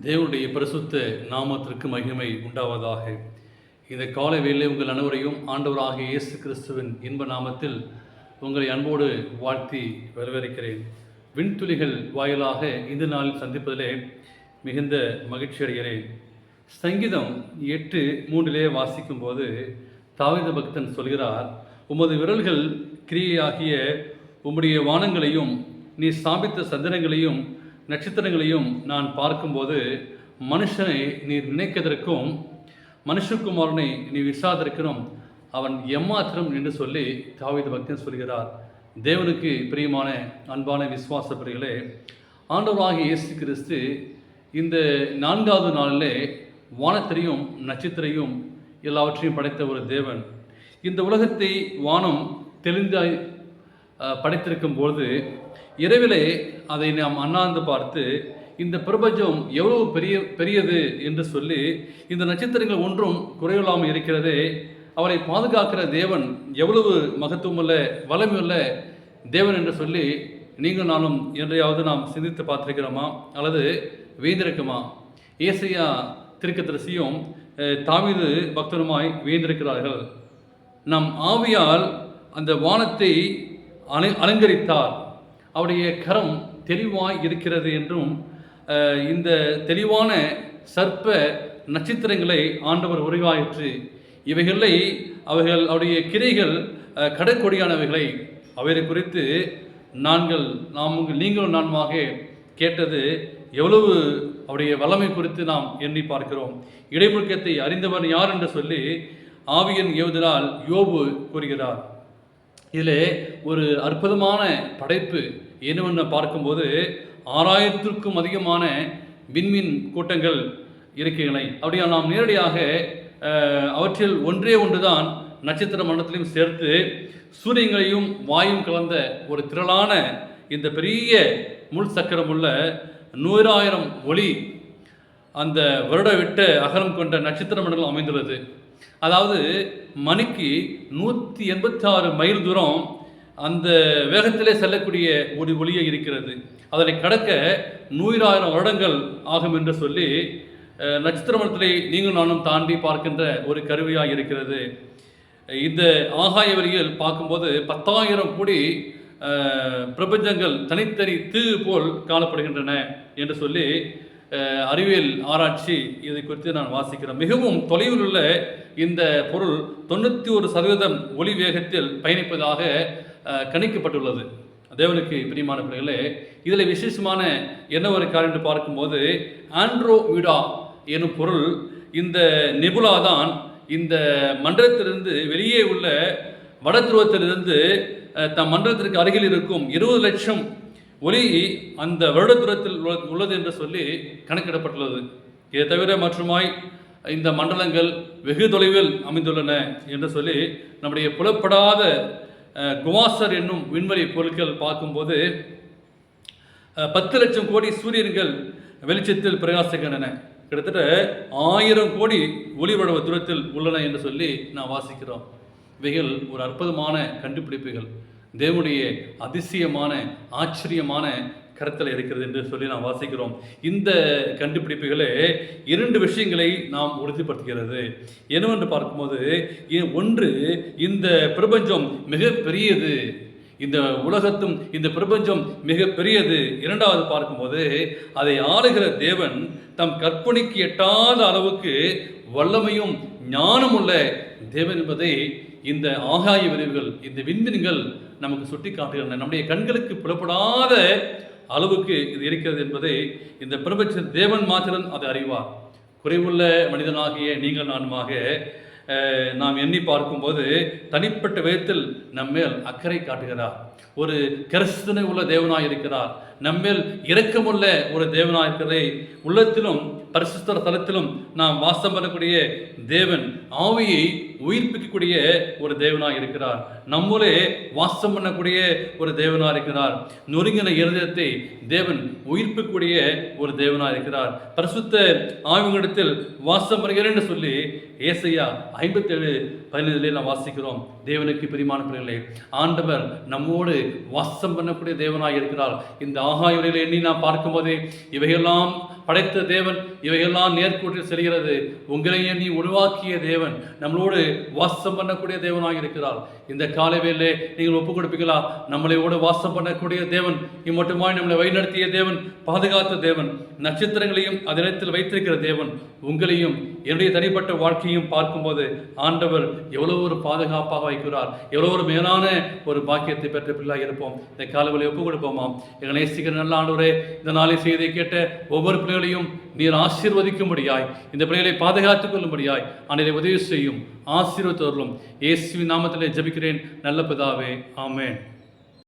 தேவனுடைய பரிசுத்த நாமத்திற்கு மகிமை உண்டாவதாக. இந்த காலை வேலை உங்கள் அனைவரையும் ஆண்டவராக இயேசு கிறிஸ்துவின் இன்ப நாமத்தில் உங்களை அன்போடு வாழ்த்தி வரவேற்கிறேன். விண்துளிகள் வாயிலாக இந்த நாளில் சந்திப்பதிலே மிகுந்த மகிழ்ச்சி அடைகிறேன். சங்கீதம் எட்டு மூன்றிலே வாசிக்கும் போது தாவித பக்தன் சொல்கிறார் உமது விரல்கள் கிரியையாகிய உம்முடைய வானங்களையும் நீ ஸ்தாபித்த சந்திரங்களையும் நட்சத்திரங்களையும் நான் பார்க்கும்போது மனுஷனை நீ நினைக்கதற்கும் மனுஷகுமாரனை நீ விசாதற்கணும் அவன் எம்மாத்திரம் என்று சொல்லி தாவித பக்தன் சொல்கிறார். தேவனுக்கு பிரியமான அன்பான விசுவாச பிரிகளே ஆண்டவராக இயேசு கிறிஸ்து இந்த நான்காவது நாளிலே வானத்திரையும் நட்சத்திரையும் எல்லாவற்றையும் படைத்த ஒரு தேவன். இந்த உலகத்தை வானம் தெளிந்தாய் படைத்திருக்கும் பொழுது இரவிலே அதை நாம் அண்ணாந்து பார்த்து இந்த பிரபஞ்சம் எவ்வளவு பெரிய பெரியது என்று சொல்லி இந்த நட்சத்திரங்கள் ஒன்றும் குறைவில்லாமல் இருக்கிறதே அவரை பாதுகாக்கிற தேவன் எவ்வளவு மகத்துவமுள்ள வல்லமையுள்ள தேவன் என்று சொல்லி நீங்கள் நானும் என்றையாவது நாம் சிந்தித்து பார்த்திருக்கிறோமா? அல்லது வீந்திருக்குமா ஏசையா திருக்கதரிசியும் அஹ், பக்தருமாய் வீந்திருக்கிறார்கள் நம் ஆவியால் அந்த வானத்தை அலங்கரித்தார். அவருடைய கரம் தெளிவாய் இருக்கிறது என்றும் இந்த தெளிவான சர்ப்ப நட்சத்திரங்களை ஆண்டவர் உருவாயிற்று. இவைகளை அவைகள் அவருடைய கிரைகள் கடற்கொடியானவைகளை அவைகளை குறித்து நாங்கள் நாம் உங்கள் நீங்களும் நானுமாக கேட்டது எவ்வளவு அவருடைய வல்லமை குறித்து நாம் எண்ணி பார்க்கிறோம். இடைமுழுக்கத்தை அறிந்தவர் யார் என்று சொல்லி ஆவியன் ஏவுதலால் யோபு கூறுகிறார். இதிலே ஒரு அற்புதமான படைப்பு என்னவென்று பார்க்கும்போது ஆறாயிரத்திற்கும் அதிகமான விண்மீன் கூட்டங்கள் இருக்கின்றன. அப்படியா நாம் நேரடியாக அவற்றில் ஒன்றே ஒன்றுதான் நட்சத்திர மண்டலத்திலையும் சேர்த்து சூரியங்களையும் வாயும் கலந்த ஒரு திரளான இந்த பெரிய முள் சக்கரமுள்ள நூறாயிரம் ஒளி அந்த வருட விட்ட அகலம் கொண்ட நட்சத்திர மண்டலம் அமைந்துள்ளது. அதாவது மணிக்கு நூற்றி எண்பத்தி ஆறு மைல் தூரம் அந்த வேகத்திலே செல்லக்கூடிய ஒரு ஒளியே இருக்கிறது. அதனை கடக்க நூறாயிரம் வருடங்கள் ஆகும் என்று சொல்லி அஹ், நட்சத்திர நீங்கள் நானும் தாண்டி பார்க்கின்ற ஒரு கருவியாக இருக்கிறது. இந்த ஆகாய வரியில் பார்க்கும்போது பத்தாயிரம் கோடி பிரபஞ்சங்கள் தனித்தனி தீ போல் காணப்படுகின்றன என்று சொல்லி அறிவியல் ஆராய்ச்சி இதை குறித்து நான் வாசிக்கிறேன். மிகவும் தொலைவில் உள்ள இந்த பொருள் தொண்ணூற்றி ஒரு சதவீதம் ஒளி வேகத்தில் பயணிப்பதாக கணிக்கப்பட்டுள்ளது. தேவனுக்கு பிரியமான பிள்ளைகளே இதில் விசேஷமான என்ன ஒரு காரியம் என்று பார்க்கும்போது ஆண்ட்ரோவிடா எனும் பொருள் இந்த நெபுலா தான் இந்த மண்டலத்திலிருந்து வெளியே உள்ள வட துருவத்திலிருந்து தம் மண்டலத்திற்கு அருகில் இருக்கும் இருபது லட்சம் ஒலி அந்த வருட தூரத்தில் உள்ள- உள்ளது என்று சொல்லி கணக்கிடப்பட்டுள்ளது. இதை தவிர மற்றுமாய் இந்த மண்டலங்கள் வெகு தொலைவில் அமைந்துள்ளன என்று சொல்லி நம்முடைய புலப்படாத குவாசர் என்னும் விண்வெளி பொருட்கள் பார்க்கும்போது பத்து லட்சம் கோடி சூரியன்கள் வெளிச்சத்தில் பிரகாசிக்கின்றன. கிட்டத்தட்ட ஆயிரம் கோடி ஒளிவடவ தூரத்தில் உள்ளன என்று சொல்லி நான் வாசிக்கிறோம். இவைகள் ஒரு அற்புதமான கண்டுபிடிப்புகள். தேவனுடைய அதிசயமான ஆச்சரியமான கருத்தில் இருக்கிறது என்று சொல்லி நாம் வாசிக்கிறோம். இந்த கண்டுபிடிப்புகளே இரண்டு விஷயங்களை நாம் உறுதிப்படுத்துகிறது. என்னவென்று பார்க்கும்போது ஒன்று இந்த பிரபஞ்சம் மிக பெரியது இந்த உலகத்தும் இந்த பிரபஞ்சம் மிக பெரியது இரண்டாவது பார்க்கும்போது அதை ஆளுகிற தேவன் தம் கற்பனைக்கு எட்டாத அளவுக்கு வல்லமையும் ஞானமுள்ள தேவன் என்பதை இந்த ஆகாய விரிவுகள் இந்த விண்மீன்கள் நமக்கு சுட்டி காட்டுகின்றன நம்முடைய கண்களுக்கு புலப்படாத அளவுக்கு இது இருக்கிறது என்பதை இந்த பிரபஞ்ச தேவன் மாத்திரன் அதை அறிவார். குறைவுள்ள மனிதனாகிய நீங்கள் நானுமாக நாம் எண்ணி பார்க்கும்போது தனிப்பட்ட விதத்தில் நம்மேல் அக்கறை காட்டுகிறார். ஒரு கரிசனை உள்ள தேவனாய் இருக்கிறார். நம்மேல் இரக்கமுள்ள ஒரு தேவனாக இருக்கிறதை உள்ளத்திலும் பரிசுத்த தலத்திலும் நாம் வாசம் பண்ணக்கூடிய தேவன் ஆவியை உயிர்ப்பிக்கக்கூடிய ஒரு தேவனாக இருக்கிறார். நம்மளே வாசம் பண்ணக்கூடிய ஒரு தேவனாக இருக்கிறார். நொறுங்கின இருதயத்தை தேவன் உயிர்ப்பிக்கக்கூடிய ஒரு தேவனாக இருக்கிறார். பரிசுத்த ஆவிகளிடத்தில் வாசம் பண்ணுகிறேன்னு சொல்லி ஏசையா ஐம்பத்தேழு பதினைந்திலே நாம் வாசிக்கிறோம். தேவனுக்கு பிரிமான பிள்ளைகளே ஆண்டவர் நம்மோடு வாசம் பண்ணக்கூடிய தேவனாக இருக்கிறார். இந்த ஆகாய உலகில் எண்ணி நாம் பார்க்கும்போதே இவையெல்லாம் படைத்த தேவன் இவையெல்லாம் நேர்கூட்டில் செல்கிறது. உங்களை எண்ணி உருவாக்கிய தேவன் நம்மளோடு வாசம் பண்ணக்கூடிய தேவனாக இருக்கிறார். இந்த காலை வேளையிலே நீங்கள் ஒப்புக் கொடுப்பீங்களா நம்மளையோடு வாசம் பண்ணக்கூடிய தேவன் இம்மட்டுமாய் நம்மளை வழிநடத்திய தேவன் பாதுகாத்த தேவன் நட்சத்திரங்களையும் அதனிடத்தில் வைத்திருக்கிற தேவன் உங்களையும் என்னுடைய தனிப்பட்ட வாழ்க்கையும் பார்க்கும்போது ஆண்டவர் எவ்வளோ ஒரு பாதுகாப்பாக வைக்கிறார் எவ்வளோ ஒரு மேலான ஒரு பாக்கியத்தை பெற்ற பிள்ளாக இருப்போம். இந்த காலவெளி ஒப்புக் கொடுப்போமாம் எங்களை நேசிக்கிற நல்ல ஆண்டவரே இந்த நாளை செய்தியை கேட்ட ஒவ்வொரு பிள்ளைகளையும் நீர் ஆசீர்வதிக்கும்படியாய் இந்த பிள்ளைகளை பாதுகாத்துக் கொள்ளும்படியாய் அன்றைய உதவி செய்யும் ஆசீர்வத்தவர்களும் இயேசுவின் நாமத்திலே ஜெபிக்கிறேன். நல்ல பிதாவே. ஆமேன்.